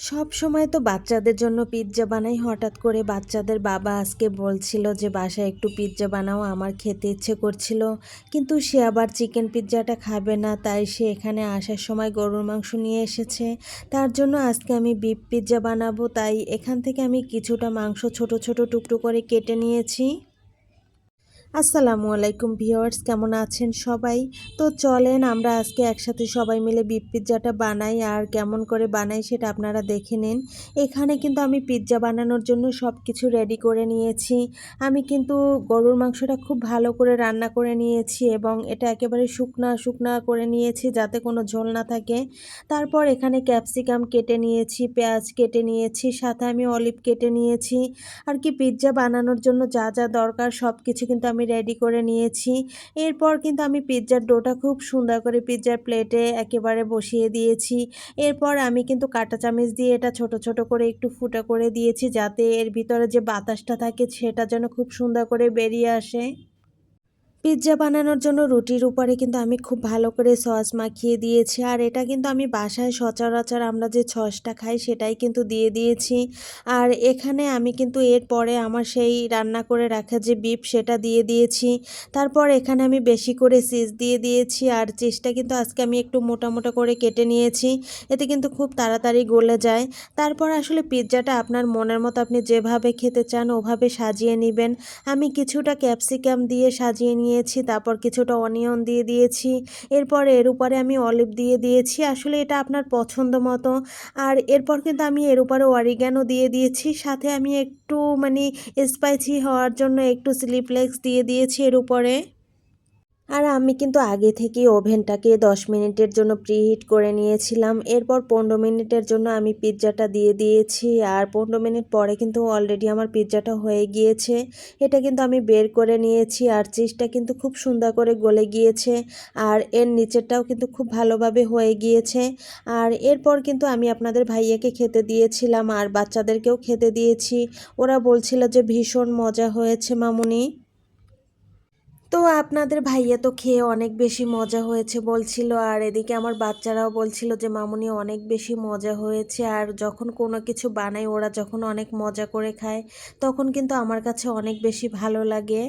সব সময় তো বাচ্চাদের জন্য পিৎজা বানাই। হঠাৎ করে বাচ্চাদের বাবা আজকে বলছিল যে, বাসায় একটু পিৎজা বানাও, আমার খেতে ইচ্ছে করছিল। কিন্তু সে আবার চিকেন পিৎজাটা খাবে না, তাই সে এখানে আসার সময় গরুর মাংস নিয়ে এসেছে। তার জন্য আজকে আমি বিফ পিৎজা বানাবো, তাই এখান থেকে আমি কিছুটা মাংস ছোট ছোট টুকরো করে কেটে নিয়েছি। আসসালামু আলাইকুম ভিউয়ার্স, কেমন আছেন সবাই? তো চলেন আমরা আজকে একসাথে সবাই মিলে বিফ পিৎজাটা বানাই আর কেমন করে বানাই সেটা আপনারা দেখে নিন। এখানে কিন্তু আমি পিৎজা বানানোর জন্য সব কিছু রেডি করে নিয়েছি। আমি কিন্তু গরুর মাংসটা খুব ভালো করে রান্না করে নিয়েছি এবং এটা একেবারে শুকনা শুকনা করে নিয়েছি যাতে কোনো ঝোল না থাকে। তারপর এখানে ক্যাপসিকাম কেটে নিয়েছি, পেঁয়াজ কেটে নিয়েছি, সাথে আমি অলিভ কেটে নিয়েছি। আর কি পিৎজা বানানোর জন্য যা যা দরকার সব কিছু কিন্তু আমি রেডি করে নিয়েছি। এরপর কিন্তু আমি পিৎজার ডোটা খুব সুন্দর করে পিৎজার প্লেটে একেবারে বসিয়ে দিয়েছি। এরপর আমি কিন্তু কাটা চামচ দিয়ে এটা ছোট ছোট করে একটু ফুটা করে দিয়েছি যাতে এর ভিতরে যে বাতাসটা থাকে সেটা যেন খুব সুন্দর করে বেরিয়ে আসে। পিৎজা বানানোর জন্য রুটির উপরে কিন্তু আমি খুব ভালো করে সস মাখিয়ে দিয়েছি। আর এটা কিন্তু আমি বাসায় সচরাচর আমরা যে সসটা খাই সেটাই কিন্তু দিয়ে দিয়েছি। আর এখানে আমি কিন্তু এরপরে আমার সেই রান্না করে রাখা যে বিফ সেটা দিয়ে দিয়েছি। তারপর এখানে আমি বেশি করে চিজ দিয়ে দিয়েছি। আর চিজটা কিন্তু আজকে আমি একটু মোটা মোটা করে কেটে নিয়েছি। এতে কিন্তু খুব তাড়াতাড়ি গলে যায়। তারপর আসলে পিৎজাটা আপনার মনের মতো আপনি যেভাবে খেতে চান ওভাবে সাজিয়ে নেবেন। আমি কিছুটা ক্যাপসিকাম দিয়ে সাজিয়ে নিয়েছি, তারপর কিছুটা অনিয়ন দিয়ে দিয়েছি। এরপর এর উপরে আমি অলিভ দিয়ে দিয়েছি। আসলে এটা আপনার পছন্দ মতো। আর এরপর কিন্তু আমি এর উপরে অরিগ্যানো দিয়ে দিয়েছি। সাথে আমি একটু মানে স্পাইসি হওয়ার জন্য একটু স্লিপলেক্স দিয়ে দিয়েছি এর উপরে আর আমি কিন্তু আগে থেকেই ওভেনটাকে দশ মিনিটের জন্য প্রিহিট করে নিয়েছিলাম। এরপর পনেরো মিনিটের জন্য আমি পিৎজাটা দিয়ে দিয়েছি আর পনেরো মিনিট পরে কিন্তু অলরেডি আমার পিৎজাটা হয়ে গিয়েছে। এটা কিন্তু আমি বের করে নিয়েছি আর চিজটা কিন্তু খুব সুন্দর করে গলে গিয়েছে আর এর নিচেরটাও কিন্তু খুব ভালোভাবে হয়ে গিয়েছে। আর এরপর কিন্তু আমি আপনাদের ভাইয়াকে খেতে দিয়েছিলাম আর বাচ্চাদেরকেও খেতে দিয়েছি। ওরা বলছিল যে ভীষণ মজা হয়েছে মামুনি। তো আপনাদের ভাইয়া তো খেয়ে অনেক বেশি মজা হয়েছে বলছিল, আর এদিকে আমার বাচ্চারাও বলছিল যে, মামুনি, অনেক বেশি মজা হয়েছে। আর যখন কোনো কিছু বানাই ওরা যখন অনেক মজা করে খায়, তখন কিন্তু আমার কাছে অনেক বেশি ভালো লাগে।